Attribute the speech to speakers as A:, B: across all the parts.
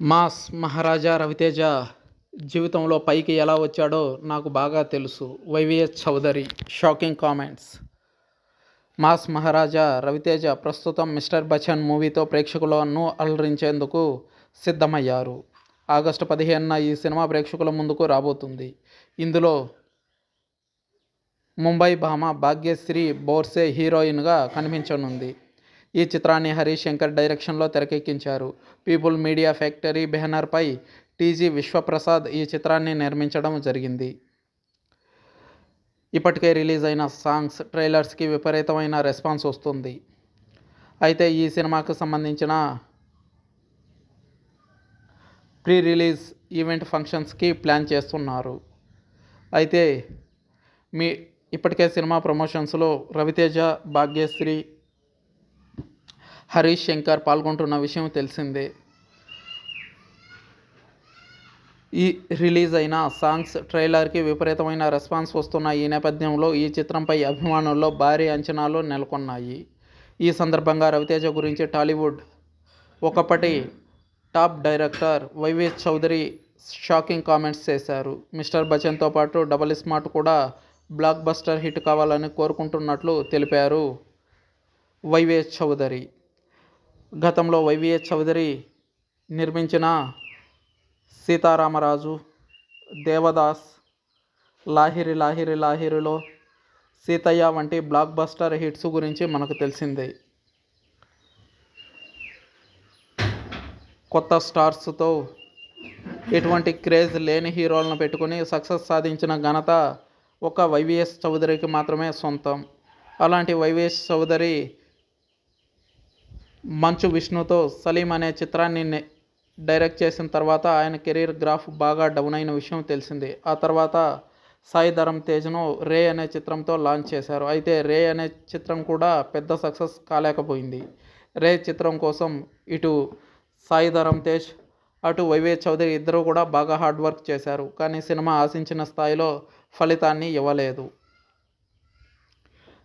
A: Mass Maharaja Raviteja జీవితంలో పైకి ఎలా వచ్చాడో నాకు బాగా తెలుసు. YVS Chowdary shocking comments. Mass Maharaja Ravi Teja ప్రస్తుతం మిస్టర్ బచ్చన్ మూవీతో ప్రేక్షకులను అలరించేందుకు సిద్ధమయ్యారు. ఆగస్టు పదిహేనున ఈ సినిమా ప్రేక్షకుల ముందుకు రాబోతుంది. ఇందులో ముంబై భామ భాగ్యశ్రీ బోర్సే హీరోయిన్గా కనిపించనుంది. ఈ చిత్రాన్ని హరీష్ శంకర్ డైరెక్షన్లో తెరకెక్కించారు. పీపుల్ మీడియా ఫ్యాక్టరీ బ్యానర్పై టీజీ విశ్వప్రసాద్ ఈ చిత్రాన్ని నిర్మించడం జరిగింది. ఇప్పటికే రిలీజ్ అయిన సాంగ్స్ ట్రైలర్స్కి విపరీతమైన రెస్పాన్స్ వస్తుంది. అయితే ఈ సినిమాకు సంబంధించిన ప్రీ రిలీజ్ ఈవెంట్ ఫంక్షన్స్కి ప్లాన్ చేస్తున్నారు. అయితే మీ ఇప్పటికే సినిమా ప్రమోషన్స్లో రవితేజ భాగ్యశ్రీ హరీష్ శంకర్ పాల్గొంటున్న విషయం తెలిసిందే. ఈ రిలీజ్ అయిన సాంగ్స్ ట్రైలర్కి విపరీతమైన రెస్పాన్స్ వస్తున్న ఈ నేపథ్యంలో ఈ చిత్రంపై అభిమానుల్లో భారీ అంచనాలు నెలకొన్నాయి. ఈ సందర్భంగా రవితేజ గురించి టాలీవుడ్ ఒకప్పటి top director YV Chowdary shocking comments చేశారు. మిస్టర్ బచ్చన్తో పాటు డబల్ స్మార్ట్ కూడా బ్లాక్ బస్టర్ హిట్ కావాలని కోరుకుంటున్నట్లు తెలిపారు వైవిఎస్ చౌదరి. గతంలో వైవిఎస్ చౌదరి నిర్మించిన సీతారామరాజు దేవదాస్ లాహిరి లాహిరి లాహిరిలో సీతయ్య వంటి బ్లాక్ బస్టర్ హిట్స్ గురించి మనకు తెలిసిందే. కొత్త స్టార్స్తో ఎటువంటి క్రేజ్ లేని హీరోలను పెట్టుకుని సక్సెస్ సాధించిన ఘనత ఒక వైవిఎస్ చౌదరికి మాత్రమే సొంతం. అలాంటి వైవిఎస్ చౌదరి మంచు విష్ణుతో సలీం అనే చిత్రాన్ని డైరెక్ట్ చేసిన తర్వాత ఆయన కెరీర్ గ్రాఫ్ బాగా డౌన్ అయిన విషయం తెలిసింది. ఆ తర్వాత సాయి ధరమ్ తేజ్ను రే అనే చిత్రంతో లాంచ్ చేశారు. అయితే రే అనే చిత్రం కూడా పెద్ద సక్సెస్ కాలేకపోయింది. రే చిత్రం కోసం ఇటు సాయి ధరమ్ తేజ్ అటు వైవే చౌదరి ఇద్దరు కూడా బాగా హార్డ్ వర్క్ చేశారు. కానీ సినిమా ఆశించిన స్థాయిలో ఫలితాన్ని ఇవ్వలేదు.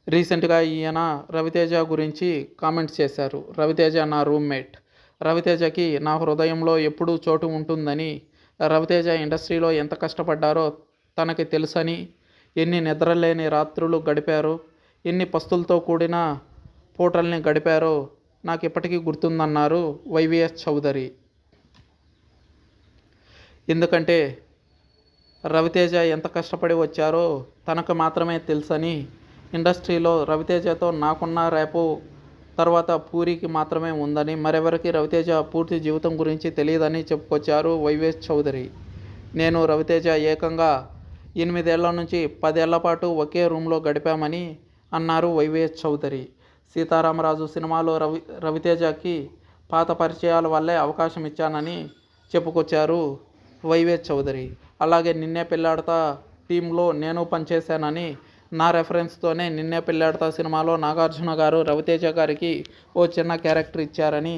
A: రీసెంట్గా ఈయన రవితేజ గురించి కామెంట్స్ చేశారు. రవితేజ నా రూమ్మేట్. రవితేజకి నా హృదయంలో ఎప్పుడూ చోటు ఉంటుందని రవితేజ ఇండస్ట్రీలో ఎంత కష్టపడ్డారో తనకి తెలుసని ఎన్ని నిద్రలేని రాత్రులు గడిపారు ఎన్ని పస్తులతో కూడిన పూటల్ని గడిపారో నాకు ఇప్పటికీ గుర్తుందన్నారు వైవిఎస్ చౌదరి. ఎందుకంటే రవితేజ ఎంత కష్టపడి వచ్చారో తనకు మాత్రమే తెలుసని ఇండస్ట్రీలో రవితేజతో నాకున్న రేపు తర్వాత పూరికి మాత్రమే ఉందని మరెవరికి రవితేజ పూర్తి జీవితం గురించి తెలియదని చెప్పుకొచ్చారు వైవేష్ చౌదరి. నేను రవితేజ ఏకంగా ఎనిమిదేళ్ళ నుంచి పదేళ్ళ పాటు ఒకే రూమ్లో గడిపామని అన్నారు వైవేష్ చౌదరి. సీతారామరాజు సినిమాలో రవి రవితేజకి పాత పరిచయాల వల్లే అవకాశం ఇచ్చానని చెప్పుకొచ్చారు వైవేష్ చౌదరి. అలాగే నిన్నే పెళ్ళాడతా టీంలో నేను పనిచేశానని నా రెఫరెన్స్తోనే నిన్నే పెళ్ళాడతా సినిమాలో నాగార్జున గారు రవితేజ గారికి ఓ చిన్న క్యారెక్టర్ ఇచ్చారని.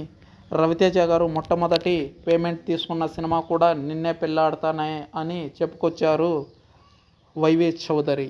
A: రవితేజ గారు మొట్టమొదటి పేమెంట్ తీసుకున్న సినిమా కూడా నిన్నే పెళ్ళాడతానే అని చెప్పుకొచ్చారు వైవి చౌదరి.